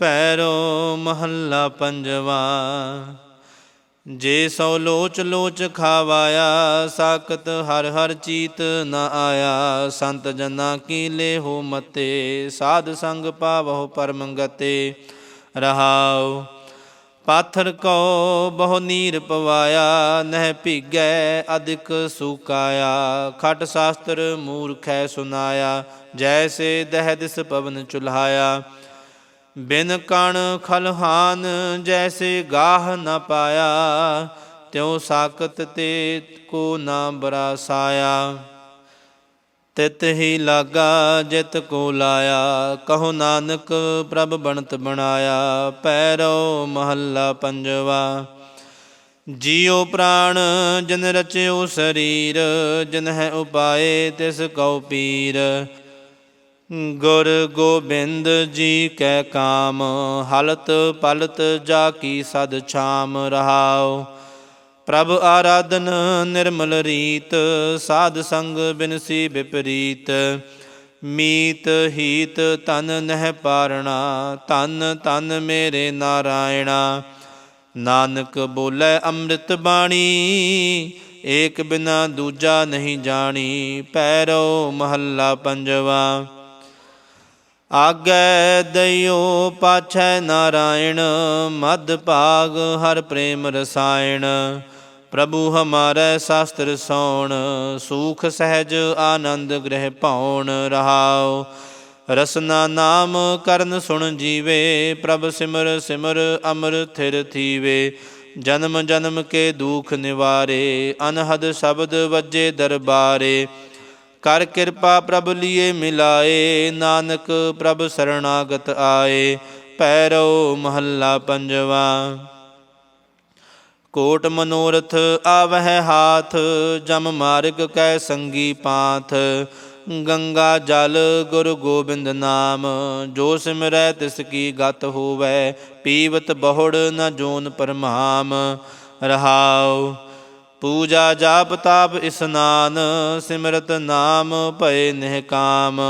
ਪੈਰੋ ਮਹੱਲਾ ਪੰਜਵਾ, ਜੇ ਸੋ ਲੋਚ ਲੋਚ ਖਾਵਾਇਆ ਸਾਕਤ ਹਰ ਹਰ ਚੀਤ ਨ ਆਇਆ। ਸੰਤ ਜਨਾ ਕੀ ਲੇਹੋ ਮਤੇ, ਸਾਧ ਸੰਗ ਪਾਵਹੁ ਪਰਮ ਗਤੇ। ਰਹਾਉ, ਪਾਥਰ ਕੋ ਬਹੁ ਨੀਰ ਪਵਾਇਆ, ਨਹਿ ਭੀਗੈ ਅਧਿਕ ਸੁਕਾਇਆ। ਖਟ ਸ਼ਾਸਤਰ ਮੂਰਖੈ ਸੁਨਾਇਆ ਜੈਸੇ ਦਹਿ ਦਿਸ ਪਵਨ ਚੁਲਹਾਇਆ ਬਿਨ ਕਣ ਖਲਹਾਨ ਜੈਸੇ ਗਾਹ ਨ ਪਾਇਆ, ਤਿਉ ਸਾਕਤ ਤੇ ਕੋ ਨਾ ਬਰਾਸਾਇਆ। ਤਿਤ ਹੀ ਲਾਗਾ ਜਿਤ ਕੋ ਲਾਇਆ, ਕਹੋ ਨਾਨਕ ਪ੍ਰਭ ਬਣਤ ਬਣਾਇਆ ਪੈਰੋ ਮਹੱਲਾ ਪੰਜਵਾ। ਜੀਉ ਪ੍ਰਾਣ ਜਨ ਰਚਿਓ ਸਰੀਰ, ਜਨ ਹੈ ਉਪਾਏ ਤਿਸ ਕਉ ਪੀਰ। ਗੁਰ ਗੋਬਿੰਦ ਜੀ ਕੈ ਕਾਮ, ਹਲਤ ਪਲਤ ਜਾ ਕੀ ਸਦ ਛਾਮ ਰਹਾਓ ਪ੍ਰਭ ਆਰਾਧਨ ਨਿਰਮਲ ਰੀਤ, ਸਾਧ ਸੰਗ ਬਿਨਸੀ ਵਿਪਰੀਤ। ਮੀਤ ਹੀਤ ਤਨ ਨਹਿ ਪਾਰਣਾ, ਤਨ ਤਨ ਮੇਰੇ ਨਾਰਾਇਣਾ। ਨਾਨਕ ਬੋਲੇ ਅੰਮ੍ਰਿਤ ਬਾਣੀ, ਏਕ ਬਿਨਾ ਦੂਜਾ ਨਹੀਂ ਜਾਣੀ, ਪੈਰੋ ਮਹੱਲਾ ਪੰਜਵਾ। ਆਗੈ ਦਇਓ ਪਾਛੈ ਨਾਰਾਇਣ ਮਦ ਭਾਗ ਹਰ ਪ੍ਰੇਮ ਰਸਾਇਣ। ਪ੍ਰਭੂ ਹਮਾਰੇ ਸ਼ਾਸਤਰ ਸੋਣ, ਸੂਖ ਸਹਿਜ ਆਨੰਦ ਗ੍ਰਹਿ ਭਾਉਣ ਰਹਾਉ। ਰਸਨਾ ਨਾਮ ਕਰਨ ਸੁਣ ਜੀਵੇ, ਪ੍ਰਭ ਸਿਮਰ ਸਿਮਰ ਅਮਰ ਥਿਰ ਥੀਵੇ। ਜਨਮ ਜਨਮ ਕੇ ਦੁਖ ਨਿਵਾਰੇ, ਅਨਹਦ ਸ਼ਬਦ ਵੱਜੇ ਦਰਬਾਰੇ। ਕਰ ਕਿਰਪਾ ਪ੍ਰਭ ਲੀਏ ਮਿਲਾਏ, ਨਾਨਕ ਪ੍ਰਭ ਸਰਣਾਗਤ ਆਏ ਪੈਰੋ ਮਹੱਲਾ ਪੰਜਵਾ। ਕੋਟ ਮਨੋਰਥ ਆਵਹਿ ਹਾਥ, ਜਮ ਮਾਰਗ ਕੈ ਸੰਗੀ ਪਾਥ। ਗੰਗਾ ਜਲ ਗੁਰ ਗੋਬਿੰਦ ਨਾਮ, ਜੋ ਸਿਮਰੈ ਤਿਸ ਕੀ ਗਤ ਹੋਵੈ, ਪੀਵਤ ਬਹੁੜ ਨ ਜੋਨ ਪਰਮਾਮ। ਰਹਾਉ ਪੂਜਾ ਜਾਪ ਤਾਪ ਇਸਨਾਨ ਸਿਮਰਤ ਨਾਮ ਭਏ ਨਿਹਕਾਮ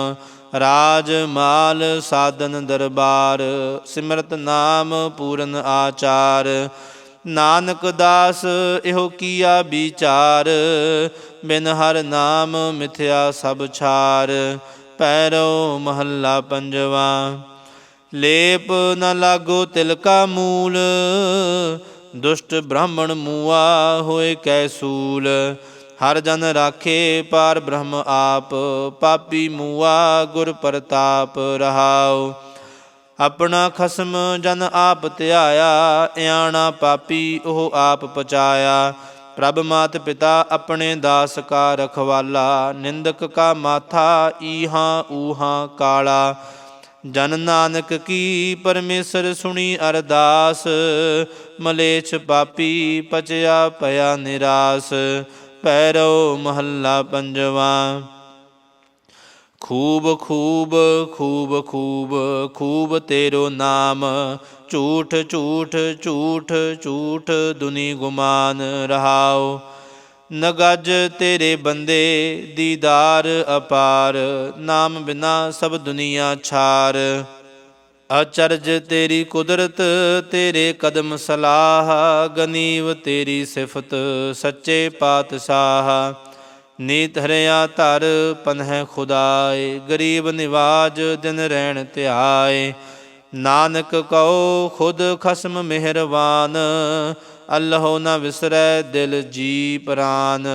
ਰਾਜ ਮਾਲ ਸਾਧਨ ਦਰਬਾਰ, ਸਿਮਰਤ ਨਾਮ ਪੂਰਨ ਆਚਾਰ। ਨਾਨਕ ਦਾਸ ਇਹੋ ਕੀਆ ਵਿਚਾਰ, ਬਿਨ ਹਰ ਨਾਮ ਮਿਥਿਆ ਸਭ ਛਾਰ। ਪੈਰੋ ਮਹੱਲਾ ਪੰਜਵਾ, ਲੇਪ ਨ ਲਾਗੋ ਤਿਲਕਾ ਮੂਲ ਦੁਸ਼ਟ ਬ੍ਰਾਹਮਣ ਮੂਆ ਹੋਏ ਕੈ ਸੂਲ। ਹਰ ਜਨ ਰਾਖੇ ਪਾਰ ਬ੍ਰਹਮ ਆਪ, ਪਾਪੀ ਮੂਆ ਗੁਰ ਪ੍ਰਤਾਪ ਰਹਾਉ। ਆਪਣਾ ਖਸਮ ਜਨ ਆਪ ਧਿਆਇਆ, ਇਆਣਾ ਪਾਪੀ ਉਹ ਆਪ ਪਚਾਇਆ। ਪ੍ਰਭ ਮਾਤ ਪਿਤਾ ਆਪਣੇ ਦਾਸ ਕਾ ਰਖਵਾਲਾ, ਨਿੰਦਕ ਕਾ ਮਾਥਾ ਈਹਾਂ ਊਹਾਂ ਕਾਲਾ। ਜਨ ਨਾਨਕ ਕੀ ਪਰਮੇਸ਼ਰ ਸੁਣੀ ਅਰਦਾਸ, ਮਲੇਛ ਪਾਪੀ ਪਚਿਆ ਭਇਆ ਨਿਰਾਸ ਪੈਰੋ ਮਹੱਲਾ ਪੰਜਵਾ। ਖੂਬ ਖੂਬ ਖੂਬ ਖੂਬ ਖੂਬ ਤੇਰੋ ਨਾਮ, ਝੂਠ ਝੂਠ ਝੂਠ ਝੂਠ ਦੁਨੀ ਗੁਮਾਨ ਰਹਾਓ। ਨਗਜ ਤੇਰੇ ਬੰਦੇ, ਦੀਦਾਰ ਅਪਾਰ, ਨਾਮ ਬਿਨਾ ਸਭ ਦੁਨੀਆ ਛਾਰ। ਅਚਰਜ ਤੇਰੀ ਕੁਦਰਤ, ਤੇਰੇ ਕਦਮ ਸਲਾਹ, ਗਨੀਵ ਤੇਰੀ ਸਿਫਤ, ਸੱਚੇ ਪਾਤਸ਼ਾਹ। ਨੀਤ ਹਰਿਆ ਧਰ, ਪਨਹਿ ਖੁਦਾਏ, ਗਰੀਬ ਨਿਵਾਜ ਦਿਨ ਰਹਿਣ ਧਿਆਏ। ਨਾਨਕ ਕਉ, ਖੁਦ ਖਸਮ ਮਿਹਰਬਾਨ ਅੱਲਹੁ ਨ ਵਿਸਰੈ ਦਿਲ ਜੀ ਪ੍ਰਾਨ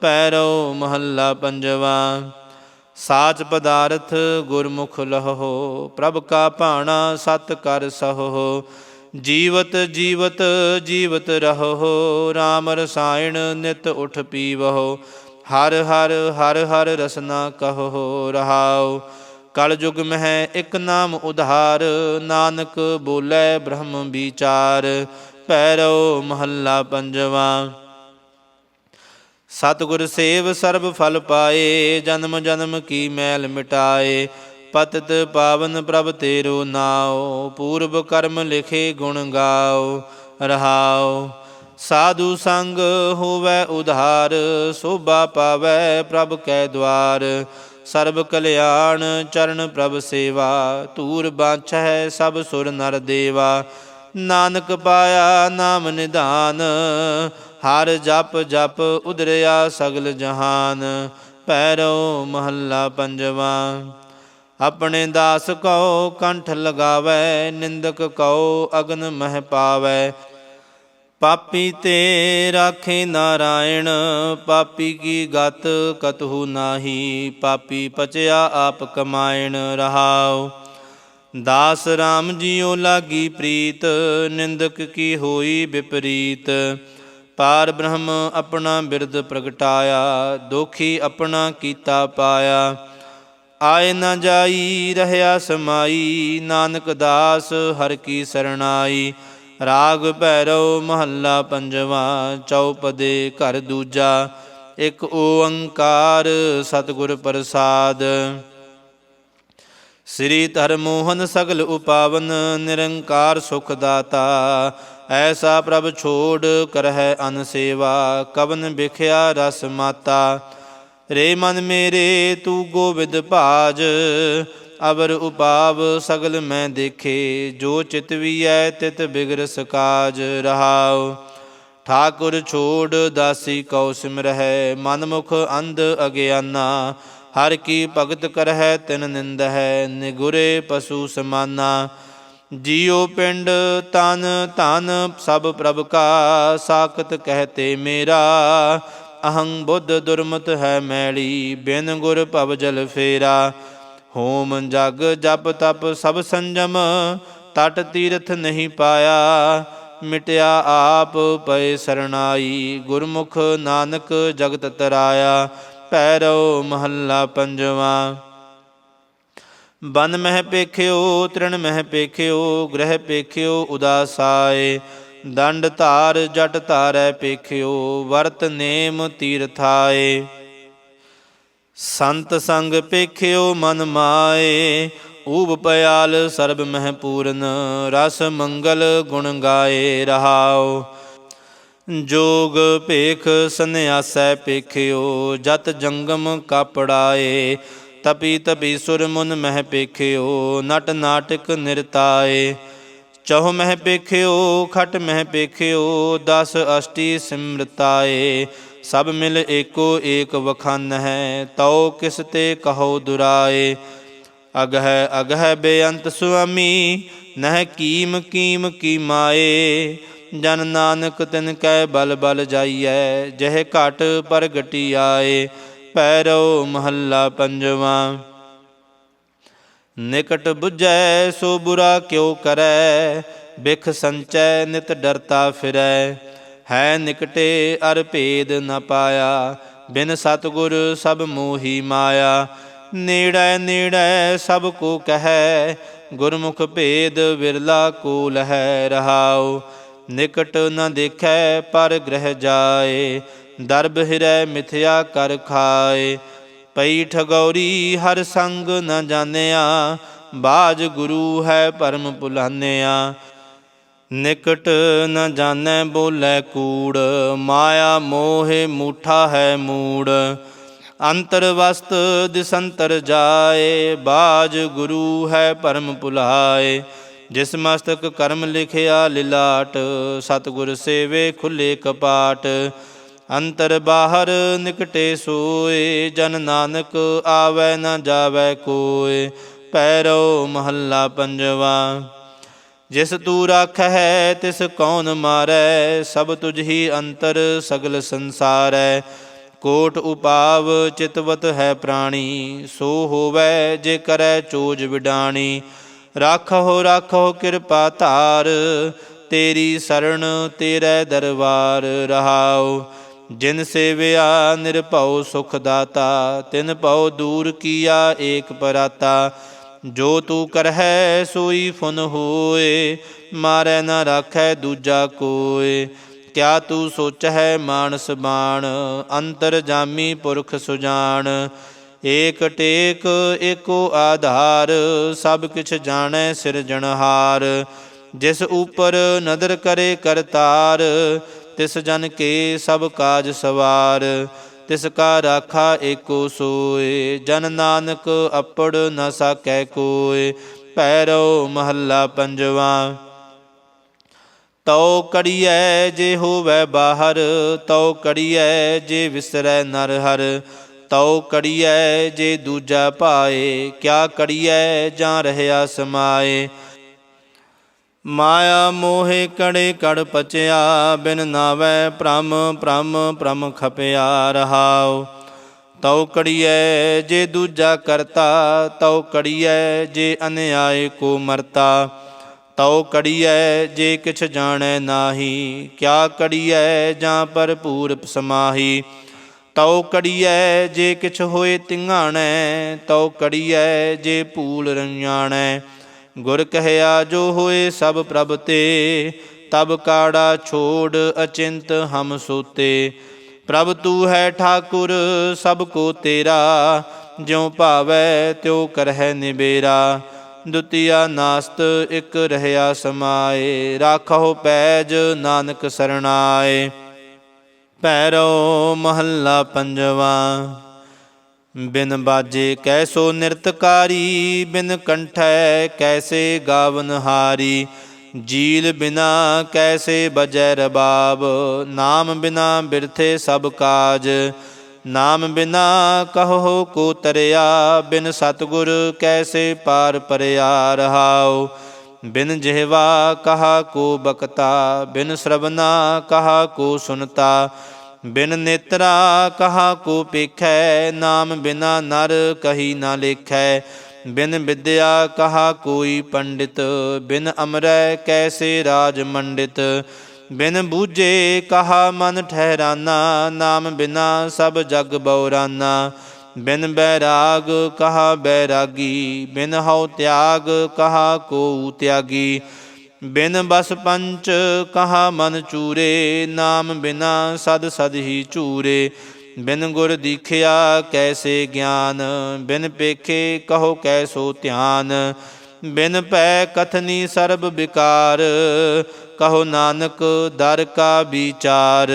ਪੈਰੋ ਮਹੱਲਾ ਪੰਜਵਾ। ਸਾਚ ਪਦਾਰਥ ਗੁਰਮੁਖ ਲਹੋ, ਪ੍ਰਭ ਕਾ ਭਾਣਾ ਸਤ ਕਰ ਸਹੋ। ਜੀਵਤ ਜੀਵਤ ਜੀਵਤ ਰਹੋ RAM ਰਸਾਇਣ ਨਿਤ ਉਠ ਪੀਵਹੋ। ਹਰ ਹਰ ਹਰ ਹਰ ਰਸਨਾ ਕਹੋ, ਰਹਾਉ। ਕਲ ਯੁਗ ਮਹਿ ਇੱਕ ਨਾਮ ਉਧਾਰ, ਨਾਨਕ ਬੋਲੇ ਬ੍ਰਹਮ ਵਿਚਾਰ। ਪੈਰੋ ਮਹੱਲਾ ਪੰਜਵਾ। ਸਤਿਗੁਰ ਸੇਵ ਸਰਬ ਫਲ ਪਾਏ, ਜਨਮ ਜਨਮ ਕੀ ਮੈਲ ਮਿਟਾਏ। ਪਤਿਤ ਪਾਵਨ ਪ੍ਰਭ ਤੇਰੋ ਨਾਉ, ਪੂਰਬ ਕਰਮ ਲਿਖੇ ਗੁਣ ਗਾਓ ਰਹਾਉ। ਸਾਧੂ ਸੰਗ ਹੋਵੇ ਉਧਾਰ, ਸੋਭਾ ਪਾਵੇ ਪ੍ਰਭ ਕੈ ਦਵਾਰ। ਸਰਬ ਕਲਿਆਣ ਚਰਨ ਪ੍ਰਭ ਸੇਵਾ ਧੂਰ ਬਾਛੈ ਸਭ ਸੁਰ ਨਰ ਦੇਵਾ। ਨਾਨਕ ਪਾਇਆ ਨਾਮ ਨਿਧਾਨ, ਹਰ ਜਪ ਜਪ ਉਦਰਿਆ ਸਗਲ ਜਹਾਨ ਪੈਰੋ ਮਹੱਲਾ ਪੰਜਵਾ। ਆਪਣੇ ਦਾਸ ਕਉ ਕੰਠ ਲਗਾਵੇ, ਨਿੰਦਕ ਕਉ ਅਗਨ ਮਹਿ ਪਾਵੇ। ਪਾਪੀ ਤੇ ਰਾਖੇ ਨਾਰਾਇਣ, ਪਾਪੀ ਕੀ ਗਤ ਕਤਹੂ ਨਾਹੀ, ਪਾਪੀ ਪਚਿਆ ਆਪ ਕਮਾਇਣ ਰਹਾਓ ਦਾਸ RAM ਜੀਉ ਲਾਗੀ ਪ੍ਰੀਤ, ਨਿੰਦਕ ਕੀ ਹੋਈ ਵਿਪਰੀਤ? ਪਾਰ ਬ੍ਰਹਮ ਆਪਣਾ ਬਿਰਦ ਪ੍ਰਗਟਾਇਆ, ਦੋਖੀ ਆਪਣਾ ਕੀਤਾ ਪਾਇਆ। ਆਏ ਨਾ ਜਾਈ, ਰਹਿਆ ਸਮਾਈ, ਨਾਨਕ ਦਾਸ ਹਰ ਕੀ ਸਰਣਾਈ। ਰਾਗ ਭੈਰਵ ਮਹੱਲਾ ਪੰਜਵਾ ਚੌਪਦੇ ਘਰ ਦੂਜਾ। ਇੱਕ ਓੰਕਾਰ ਸਤਿਗੁਰ ਪ੍ਰਸਾਦ। ਸ੍ਰੀ ਧਰਮੋਹਨ ਸਗਲ ਉਪਾਵਨ, ਨਿਰੰਕਾਰ ਸੁਖ ਦਾਤਾ ਐਸਾ ਪ੍ਰਭ ਛੋੜ ਕਰਹਿ ਅਨ ਸੇਵਾ, ਕਵਨ ਵਿਖਿਆ ਰਸ ਮਾਤਾ। ਰੇ ਮਨ ਮੇਰੇ, ਤੂੰ ਗੋਵਿੰਦ ਭਾਜ। ਅਵਰ ਉਪਾਵ ਸਗਲ ਮੈਂ ਦੇਖੇ, ਜੋ ਚਿਤ ਵੀ ਵੀਐ ਤਿਤ ਬਿਗਰਸ ਕਾਜ ਰਹਾਉ। ਠਾਕੁਰ ਛੋੜ, ਦਾਸੀ ਕਉ ਸਿਮਰਹਿ, ਮਨ ਮੁਖ ਅੰਧ ਅਗਿਆਨਾ। ਹਰ ਕੀ ਭਗਤ ਕਰਹਿ ਤਿਨ ਨਿੰਦ ਹੈ ਨਿਗੁਰੇ ਪਸ਼ੂ ਸਮਾਨਾ। ਜੀਉ ਪਿੰਡ ਤਨ, ਧਨ ਸਭ ਪ੍ਰਭ ਕਾ, ਸਾਖਤ ਕਹਤੇ ਮੇਰਾ। ਅਹੰ ਬੁੱਧ ਦੁਰਮਤ ਹੈ ਮੈਲੀ, ਬਿਨ ਗੁਰ ਭਵ ਜਲ ਫੇਰਾ। ਹੋਮ ਜਗ ਜਪ ਤਪ ਸਭ ਸੰਜਮ, ਤਟ ਤੀਰਥ ਨਹੀਂ ਪਾਇਆ। ਮਿਟਿਆ ਆਪ ਪਏ ਸਰਣਾਈ, ਗੁਰਮੁਖ ਨਾਨਕ ਜਗਤ ਤਰਾਇਆ। ਪੈਰੋ ਮਹੱਲਾ ਪੰਜਵਾ। ਬਨ ਮਹਿ ਪੇਖਿਓ, ਤ੍ਰਿਣ ਮਹਿ ਪੇਖਿਓ, ਗ੍ਰਹਿ ਪੇਖਿਓ, ਉਦਾਸਾਏ। ਦੰਡ ਧਾਰ, ਜਟ ਧਾਰੈ ਪੇਖਿਓ, ਵਰਤ ਨੇਮ ਤੀਰਥਾਏ। ਸੰਤ ਸੰਗ ਪੇਖਿਓ, ਮਨ ਮਾਏ। ਊਬ ਪਿਆਲ ਸਰਬ ਮਹਿ ਪੂਰਨ, ਰਸ ਮੰਗਲ ਗੁਣ ਗਾਏ ਰਹਾਓ। ਜੋਗ ਭੇਖ ਸੰਨਿਆਸੈ ਪੇਖਿਓ ਜਤ ਜੰਗਮ ਕਾਪੜਾਏ, ਤਪੀ ਤਪੀ ਸੁਰ ਮੁਨ ਮਹਿ ਪੇਖਿਓ ਨਟ ਨਾਟਕ ਨਿਰਤਾਏ। ਚਹੁ ਮਹਿ ਪੇਖਿਓ ਖਟ ਮਹਿ ਪੇਖਿਓ ਦਸ ਅਸ਼ਟੀ ਸਿਮਰਤਾਏ। ਸਭ ਮਿਲ ਏਕੋ ਏਕ ਵਖਨ ਹੈ ਤਉ ਕਿਸ ਤੇ ਕਹੋ ਦੁਰਾਏ। ਅਗਹਿ ਅਗਹਿ ਬੇਅੰਤ ਸੁਆਮੀ, ਨਹਿ ਕੀਮ ਕੀਮ ਕੀ ਜਨ ਨਾਨਕ ਤਿਨ ਕੈ ਬਲ ਬਲ ਜਾਈਐ, ਜਹ ਘਟ ਪ੍ਰਗਟੀ ਆਏ ਪੈਰੋ ਮਹੱਲਾ ਪੰਜਵਾ। ਨਿਕਟ 부ਜੈ ਸੋ ਬੁਰਾ ਕਿਉ ਕਰੈ, ਬਿਖ ਸੰਚੈ, ਨਿਤ ਡਰਤਾ ਫਿਰੈ। ਹੈ ਨਿਕਟੇ ਅਰ ਭੇਦ ਨ ਪਾਇਆ, ਬਿਨ ਸਤਗੁਰ ਸਭ ਮੋਹੀ ਮਾਇਆ। ਨੇੜੈ ਨੇੜੈ ਸਭ ਕੋ ਕਹੈ, ਗੁਰਮੁਖ ਭੇਦ ਵਿਰਲਾ ਕੋ ਲਹੈ ਰਹਾਉ। ਨਿਕਟ ਨ ਦੇਖੈ ਪਰ ਗ੍ਰਹਿ ਜਾਏ, ਦਰਬ ਹਿਰੈ ਮਿਥਿਆ ਕਰ ਖਾਏ। ਪਈ ਠਗੌਰੀ ਹਰ ਸੰਗ ਨ ਜਾਣਿਆ, ਬਾਜ ਗੁਰੂ ਹੈ ਪਰਮ ਭੁਲਾਨਿਆ ਨਿਕਟ ਨ ਜਾਣੈ ਬੋਲੇ ਕੂੜ, ਮਾਇਆ ਮੋਹਿ ਮੂਠਾ ਹੈ ਮੂੜ। ਅੰਤਰ ਵਸਤ ਦਿਸੰਤਰ ਜਾਏ, ਬਾਜ ਗੁਰੂ ਹੈ ਪਰਮ ਭੁਲਾਏ ਜਿਸ ਮਸਤਕ ਕਰਮ ਲਿਖਿਆ ਲਿਲਾਟ, ਸਤਗੁਰ ਸੇਵੇ ਖੁੱਲੇ ਕਪਾਟ। ਅੰਤਰ ਬਾਹਰ ਨਿਕਟੇ ਸੋਏ, ਜਨ ਨਾਨਕ ਆਵੈ ਨਾ ਜਾਵੈ ਕੋਏ ਪੈਰੋ ਮਹੱਲਾ ਪੰਜਵਾ। ਜਿਸ ਤੂ ਹੈ ਤਿਸ ਕੌਣ ਮਾਰੈ, ਸਭ ਤੁਝ ਹੀ ਅੰਤਰ ਸਗਲ ਸੰਸਾਰੈ। ਕੋਟ ਉਪਾਵ ਚਿਤਵਤ ਹੈ ਪ੍ਰਾਣੀ, ਸੋ ਹੋਵੈ ਜੇ ਕਰੈ ਚੋਜ ਵਿਡਾਣੀ। ਰਾਖੋ ਰਾਖੋ ਕਿਰਪਾ ਧਾਰ, ਤੇਰੀ ਸਰਣ ਤੇਰੇ ਦਰਬਾਰ ਰਹਾਉ। ਜਿਨ ਸੇਵਿਆ ਨਿਰਭਉ ਸੁਖ ਦਾਤਾ, ਤਿਨ ਭਉ ਦੂਰ ਕੀਆ ਏਕ ਪਰਾਤਾ। ਜੋ ਤੂੰ ਕਰਹਿ ਸੋਈ ਫੁਨ ਹੋਏ, ਮਾਰੈ ਨਾ ਰਾਖੈ ਦੂਜਾ ਕੋਏ। ਕਿਆ ਤੂੰ ਸੋਚਹਿ ਮਾਨਸ ਬਾਣ, ਅੰਤਰ ਜਾਮੀ ਪੁਰਖ ਸੁਜਾਨ ਏਕ ਟੇਕ ਏਕੋ ਆਧਾਰ, ਸਭ ਕਿਛ ਜਾਣੈ ਸਿਰਜਣਹਾਰ ਜਿਸ ਉਪਰ ਨਦਰ ਕਰੇ ਕਰਤਾਰ, ਤਿਸ ਜਨ ਕੇ ਸਭ ਕਾਜ ਸਵਾਰ। ਤਿਸ ਕਾ ਰਾਖਾ ਏਕੋ ਸੋਏ, ਜਨ ਨਾਨਕ ਅਪੜ ਨ ਸਕੈ ਕੋਏ। ਪੈਰੋ ਮਹੱਲਾ ਪੰਜਵਾ, ਤਉ ਕੜੀਐ ਜੇ ਹੋਵੈ ਬਾਹਰ, ਤਉ ਕੜੀਐ ਜੇ ਵਿਸਰੈ ਨਰ ਹਰ ਤਉ ਕੜੀਐ ਜੇ ਦੂਜਾ ਪਾਏ ਕਿਆ ਕੜੀਐ ਜਾਂ ਰਹਿਆ ਸਮਾਏ? ਮਾਇਆ ਮੋਹਿ ਕੜੇ ਕੜ ਪਚਿਆ, ਬਿਨ ਨਾਵੈ ਭ੍ਰਮ ਭ੍ਰਮ ਭ੍ਰਮ ਖਪਿਆ ਰਹਾਉ। ਤਉ ਕੜੀਐ ਜੇ ਦੂਜਾ ਕਰਤਾ, ਤਉ ਕੜੀਐ ਜੇ ਅਨਿਆਏ ਕੋ ਮਰਤਾ। ਤਉ ਕੜੀਐ ਜੇ ਕਿਛ ਜਾਣੈ ਨਾਹੀ, ਕਿਆ ਕੜੀਐ ਜਾਂ ਭਰਪੂਰ ਸਮਾਹੀ? ਤਉ ਕੜੀਐ ਜੇ ਕਿਛ ਹੋਏ ਤਿੰਘਾਣੈ ਤਉ ਕੜੀਐ ਜੇ ਭੂਲ ਰੰਜਾਣੈ ਗੁਰ ਕਹਿਆ ਜੋ ਹੋਏ ਸਭ ਪ੍ਰਭ ਤੇ, ਤਬ ਕਾੜਾ ਛੋੜ ਅਚਿੰਤ ਹਮ ਸੋਤੇ। ਪ੍ਰਭ ਤੂ ਹੈ ਠਾਕੁਰ ਸਭ ਕੋ ਤੇਰਾ, ਜਿਉ ਭਾਵੈ ਤਿਉ ਕਰਹਿ ਨਿਬੇਰਾ। ਦੁਤੀਆ ਨਾਸਤ ਇਕ ਰਹਿਆ ਸਮਾਏ ਰਾਖੋ ਪੈਜ ਨਾਨਕ ਸਰਣਾਏ। ਪੈਰੋ ਮਹੱਲਾ ਪੰਜਵਾ। ਬਿਨ ਬਾਜੇ ਕੈਸੋ ਨਿਰਤਕਾਰੀ, ਬਿਨ ਕੰਠੈ ਕੈਸੇ ਗਾਵਨਹਾਰੀ ਜੀਲ ਬਿਨਾ ਕੈਸੇ ਬਜੈ ਰਬਾਬ, ਨਾਮ ਬਿਨਾ ਬਿਰਥੇ ਸਭ ਕਾਜ। ਨਾਮ ਬਿਨਾ ਕਹੋ ਕੋ ਤਰਿਆ, ਬਿਨ ਸਤਗੁਰ ਕੈਸੇ ਪਾਰ ਪਰਿਆ ਰਹਾਓ ਬਿਨ ਜਿਹਵਾ ਕਹਾ ਕੋ ਬਕਤਾ, ਬਿਨ ਸ਼ਰਵਨਾ ਕਹਾ ਕੋ ਸੁਨਤਾ, ਬਿਨ ਨੇਤਰਾ ਕਹਾ ਕੋ ਪੇਖੈ, ਨਾਮ ਬਿਨਾ ਨਰ ਕਹੀ ਨਾ ਲੇਖੈ, ਬਿਨ ਵਿਦਿਆ ਕਹਾ ਕੋਈ ਪੰਡਿਤ, ਬਿਨ ਅਮਰੈ ਕੈਸੇ ਰਾਜ ਮੰਡਿਤ, ਬਿਨ ਬੂਝੇ ਕਹਾ ਮਨ ਠਹਿਰਾਨਾ, ਨਾਮ ਬਿਨਾ ਸਭ ਜਗ ਬਉਰਾਨਾ ਬਿਨ ਬੈਰਾਗ ਕਹਾ ਬੈਰਾਗੀ, ਬਿਨ ਹਉ ਤਿਆਗ ਕਹਾ ਕੋ ਤਿਆਗੀ। ਬਿਨ ਬਸ ਪੰਚ ਕਹਾ ਮਨ ਚੂਰੇ, ਨਾਮ ਬਿਨਾ ਸਦ ਸਦ ਹੀ ਚੂਰੇ। ਬਿਨ ਗੁਰ ਦੀਖਿਆ ਕੈਸੇ ਗਿਆਨ, ਬਿਨ ਪੇਖੇ ਕਹੋ ਕੈਸੋ ਧਿਆਨ। ਬਿਨ ਪੈ ਕਥਨੀ ਸਰਬ ਵਿਕਾਰ, ਕਹੋ ਨਾਨਕ ਦਰ ਕਾ ਵਿਚਾਰ।